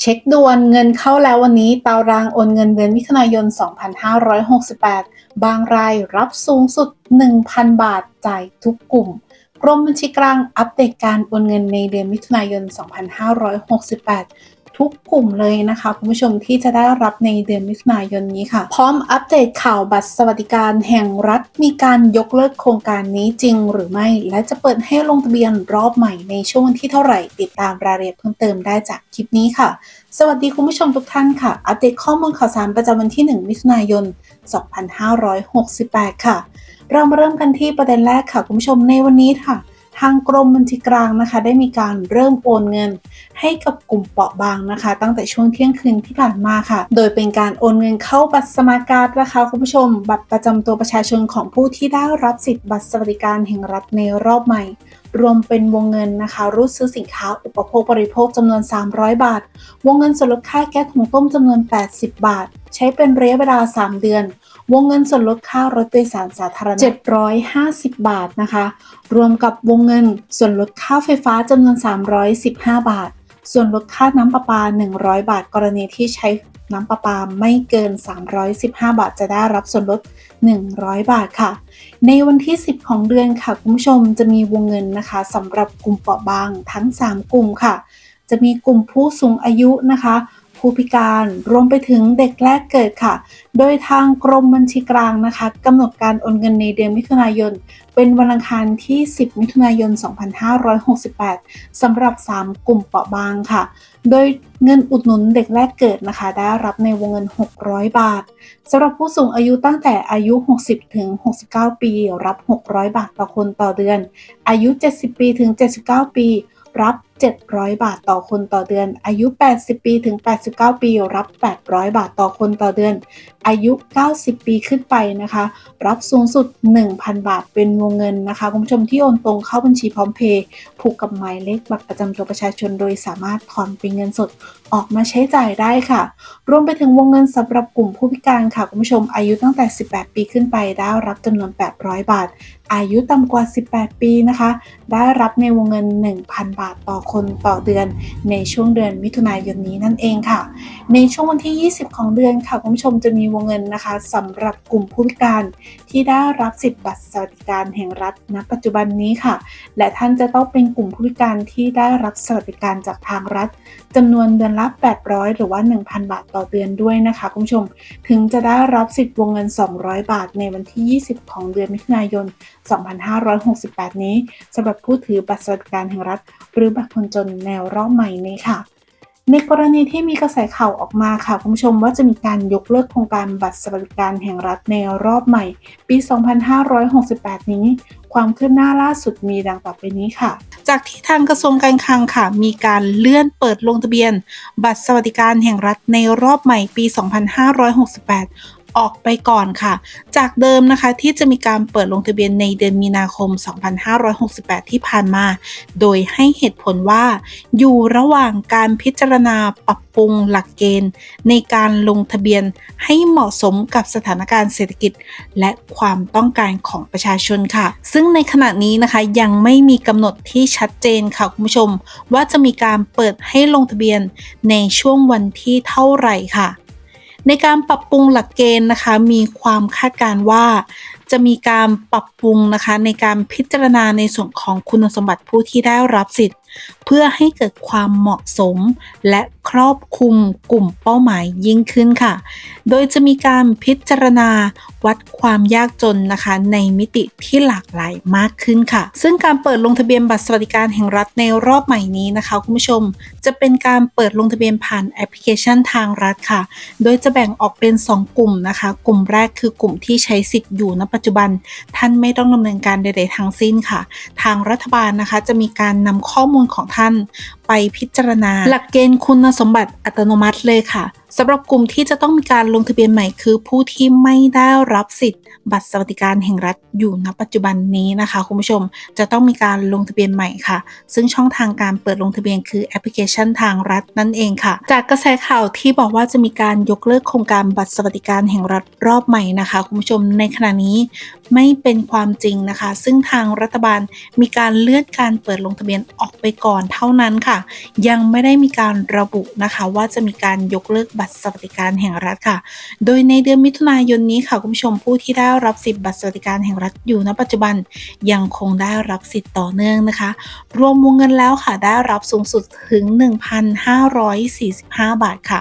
เช็คด่วนเงินเข้าแล้ววันนี้ตารางโอนเงินเดือนมิถุนายน 2568 บางรายรับสูงสุด 1,000 บาทจ่ายทุกกลุ่ม กรมบัญชีกลางอัปเดตการโอนเงินในเดือนมิถุนายน 2568 ทุกกลุ่มเลยนะคะคุณผู้ชมที่จะได้รับในเดือนมิถุนายนนี้ค่ะ พร้อมอัปเดตข่าวบัตรสวัสดิการแห่งรัฐมีการยกเลิกโครงการนี้จริงหรือไม่ และจะเปิดให้ลงทะเบียนรอบใหม่ในช่วงที่เท่าไหร่ติดตามรายละเอียดเพิ่มเติมได้จากคลิปนี้ค่ะ สวัสดีคุณผู้ชมทุกท่านค่ะ อัปเดตข้อมูลข่าวสารประจำวันที่ 1 มิถุนายน 2568 ค่ะ เรามาเริ่มกันที่ประเด็นแรกค่ะคุณผู้ชมในวันนี้ค่ะ ทางกรมบัญชีกลางนะคะ ได้มีการเริ่มโอนเงิน ให้กับกลุ่มเปราะบางนะคะ ตั้งแต่ช่วงเที่ยงคืนที่ผ่านมาค่ะ โดยเป็นการโอนเงินเข้าบัตรสมาการนะคะคุณผู้ชม บัตรประจำตัวประชาชนของผู้ที่ได้รับสิทธิ์บัตรสวัสดิการแห่งรัฐในรอบใหม่ รวมเป็นวงเงินนะคะ รูดซื้อสินค้า อุปโภคบริโภคจำนวน 300 บาท วงเงินส่วนลดค่าแก๊สหุงต้มจำนวน 80 บาท ใช้เป็นระยะเวลา 3 เดือน วงเงินส่วนลดค่ารถโดยสารสาธารณะ 750 บาทนะคะ รวมกับวงเงินส่วนลดค่าไฟฟ้าจำนวน 315 บาท ส่วนลดค่าน้ำประปา 100 บาท กรณีที่ใช้น้ำประปาไม่เกิน 315 บาท จะได้รับส่วนลด 100 บาทค่ะ ในวันที่ 10 ของเดือนค่ะ คุณผู้ชมจะมีวงเงินนะคะสำหรับกลุ่มเปราะบางทั้ง 3 กลุ่มค่ะ จะมีกลุ่มผู้สูงอายุนะคะ ผู้พิการรวมไปถึงเด็กแรกเกิดค่ะ โดยทางกรมบัญชีกลางนะคะกำหนดการโอนเงินในเดือนมิถุนายน เป็นวันอังคารที่ 10 มิถุนายน 2568 สำหรับ 3 กลุ่มเปราะบางค่ะ โดยเงินอุดหนุนเด็กแรกเกิดนะคะ ได้รับในวงเงิน 600 บาทสำหรับผู้สูงอายุตั้งแต่อายุ 60 ถึง 69 ปี รับ 600 บาทต่อคนต่อเดือน อายุ 70 ปีถึง 79 ปี รับ 700 บาทต่อคนต่อเดือน อายุ 80 ปีถึง 89 ปีรับ 800 บาทต่อคนต่อเดือน อายุ 90 ปีขึ้นไปนะคะ รับสูงสุด 1,000 บาทเป็นวงเงินนะคะคุณผู้ชมที่โอนตรงเข้าบัญชีพร้อมเพย์ผูกกับหมายเลขบัตรประจำตัวประชาชนโดยสามารถถอนเป็นเงินสดออกมาใช้จ่ายได้ค่ะ รวมไปถึงวงเงินสำหรับกลุ่มผู้พิการค่ะคุณผู้ชมอายุตั้งแต่ 18 ปีขึ้นไปได้รับจำนวน 800 บาท อายุต่ำกว่า 18 ปีนะคะ ได้รับในวงเงิน 1,000 บาทต่อคนต่อเดือน ในช่วงเดือนมิถุนายนนี้นั่นเองค่ะ ในช่วงวันที่ 20 ของเดือนค่ะคุณผู้ชมจะมีวงเงินนะคะสำหรับกลุ่มผู้พิการที่ได้รับสิทธิ์บัตรสวัสดิการแห่งรัฐณปัจจุบันนี้ค่ะ และท่านจะต้องเป็นกลุ่มผู้พิการที่ได้รับสวัสดิการจากทางรัฐจำนวนเดือนละ 800 หรือว่า 1,000 บาทต่อเดือนด้วยนะคะคุณผู้ชม ถึงจะได้รับสิทธิ์วงเงิน 200 บาทในวันที่ 20 ของเดือนมิถุนายน 2568 นี้สำหรับผู้ถือบัตรสวัสดิการแห่งรัฐ หรือบัตรคนจนแนวรอบใหม่นี้ค่ะ ในกรณีที่มีกระแสข่าวออกมาค่ะคุณผู้ชมว่าจะมีการยกเลิกโครงการบัตรสวัสดิการแห่งรัฐในรอบใหม่ ปี 2568 นี้ ความคืบหน้าล่าสุดมีดังต่อไปนี้ค่ะ จากที่ทางกระทรวงการคลังค่ะ มีการเลื่อนเปิดลงทะเบียน บัตรสวัสดิการแห่งรัฐในรอบใหม่ปี 2568 ออกไปก่อนค่ะ จากเดิมนะคะที่จะมีการเปิดลงทะเบียนในเดือนมีนาคม 2568 ที่ผ่านมา โดยให้เหตุผลว่า อยู่ระหว่างการพิจารณาปรับปรุงหลักเกณฑ์ ในการลงทะเบียนให้เหมาะสมกับสถานการณ์เศรษฐกิจ และความต้องการของประชาชนค่ะ ซึ่งในขณะนี้นะคะยังไม่มีกำหนดที่ชัดเจนค่ะคุณผู้ชม ว่าจะมีการเปิดให้ลงทะเบียนในช่วงวันที่เท่าไหร่ค่ะ ในการปรับปรุงหลักเกณฑ์นะคะมีความคาดการ์ว่าจะมีการปรับปรุงนะคะในการพิจารณาในส่วนของคุณสมบัติผู้ที่ได้รับสิทธิ์ เพื่อให้เกิดความเหมาะสม และครอบคลุมกลุ่มเป้าหมายยิ่งขึ้นค่ะ โดยจะมีการพิจารณาวัดความยากจนนะคะ ในมิติที่หลากหลายมากขึ้นค่ะ ซึ่งการเปิดลงทะเบียนบัตรสวัสดิการแห่งรัฐในรอบใหม่นี้นะคะคุณผู้ชม จะเป็นการเปิดลงทะเบียนผ่านแอปพลิเคชันทางรัฐค่ะ โดยจะแบ่งออกเป็น 2 กลุ่มนะคะ กลุ่มแรกคือกลุ่มที่ใช้สิทธิ์อยู่ณปัจจุบัน ท่านไม่ต้องดำเนินการใด ๆทั้งสิ้นค่ะ ทางรัฐบาลนะคะ จะมีการนำข้อมูลของท่าน ไปพิจารณา หลักเกณฑ์คุณสมบัติอัตโนมัติเลยค่ะ สำหรับกลุ่มที่จะต้องมีการลงทะเบียนใหม่คือ ผู้ที่ไม่ได้รับสิทธิ์ บัตรสวัสดิการแห่งรัฐอยู่ณปัจจุบันนี้นะคะคุณผู้ชมจะต้องมีการลงทะเบียนใหม่ค่ะ ซึ่งช่องทางการเปิดลงทะเบียนคือแอปพลิเคชันทางรัฐนั่นเองค่ะ จากกระแสข่าวที่บอกว่าจะมีการยกเลิกโครงการบัตรสวัสดิการแห่งรัฐรอบใหม่นะคะคุณผู้ชมในขณะนี้ไม่เป็นความจริงนะคะ ซึ่งทางรัฐบาลมีการเลื่อนการเปิดลงทะเบียนออกไปก่อนเท่านั้นค่ะ ยังไม่ได้มีการระบุนะคะว่าจะมีการยกเลิกบัตรตรสวัสดิการแห่งรัฐค่ะ โดยในเดือนมิถุนายนนี้ค่ะคุณผู้ชมผู้ที่ได้รับสิทธิ์บัตรสวัสดิการแห่งรัฐอยู่ณปัจจุบันยังคงได้รับสิทธิ์ต่อเนื่องนะคะ รวมวงเงินแล้วค่ะได้รับสูงสุดถึง 1,545 บาทค่ะ